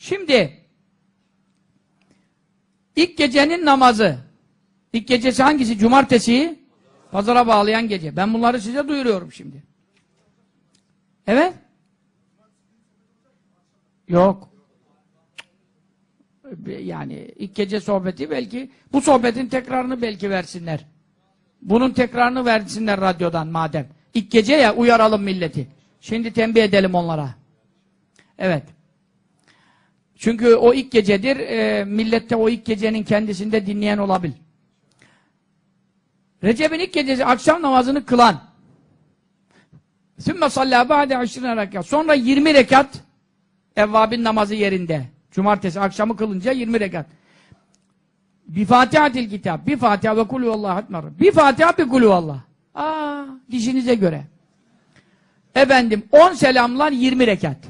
Şimdi ilk gecenin namazı. İlk gecesi hangisi? Cumartesi. Pazara bağlayan gece. Ben bunları size duyuruyorum şimdi. Evet. Yok. Yani ilk gece sohbeti belki bu sohbetin tekrarını belki versinler. Bunun tekrarını versinler radyodan madem. İlk gece ya uyaralım milleti. Şimdi tembih edelim onlara. Evet. Çünkü o ilk gecedir. E, millette o ilk gecenin kendisinde dinleyen olabilir. Recep'in ilk gecesi akşam namazını kılan Sümme sallâ ba'de aşırına rekat. Sonra 20 rekat evvabin namazı yerinde. Cumartesi akşamı kılınca 20 rekat. Bir Fatihatil kitab. Bir Fatiha ve kulü Allah hatmer. Bir Fatiha bir kulü Allah. Aa, dişinize göre. Efendim 10 selamlar 20 rekat.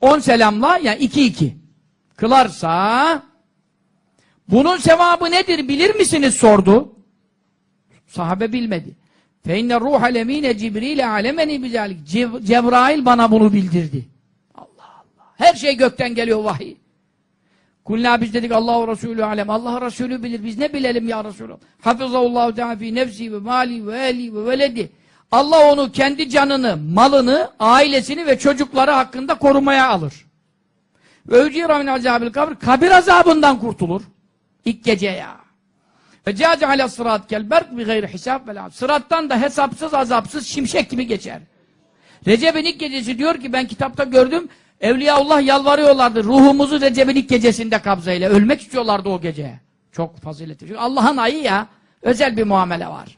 10 selamla yani 2 2. Kılarsa bunun sevabı nedir bilir misiniz sordu. Sahabe bilmedi. Fe inne ruhel emine Cibril alemeni bizalik. Cebrail bana bunu bildirdi. Allah Allah. Her şey gökten geliyor vahiy. Kulna biz dedik Allahu Resulü alem. Allah Resulü bilir. Biz ne bilelim ya Resulallah. Hafızallahu teala fi nefsi ve mali ve eli ve veledi. Allah onu kendi canını, malını, ailesini ve çocukları hakkında korumaya alır. Ve ücira min azabil kabr. Kabir azabından kurtulur. İlk gece ya. Ve câce alâ sırat kel berk bi gayri hisab ve Sırattan da hesapsız azapsız şimşek gibi geçer. Recep'in ilk gecesi diyor ki ben kitapta gördüm Evliyaullah yalvarıyorlardı. Ruhumuzu Recep'in ilk gecesinde kabzayla. Ölmek istiyorlardı o gece. Çok faziletli. Allah'ın ayı ya. Özel bir muamele var.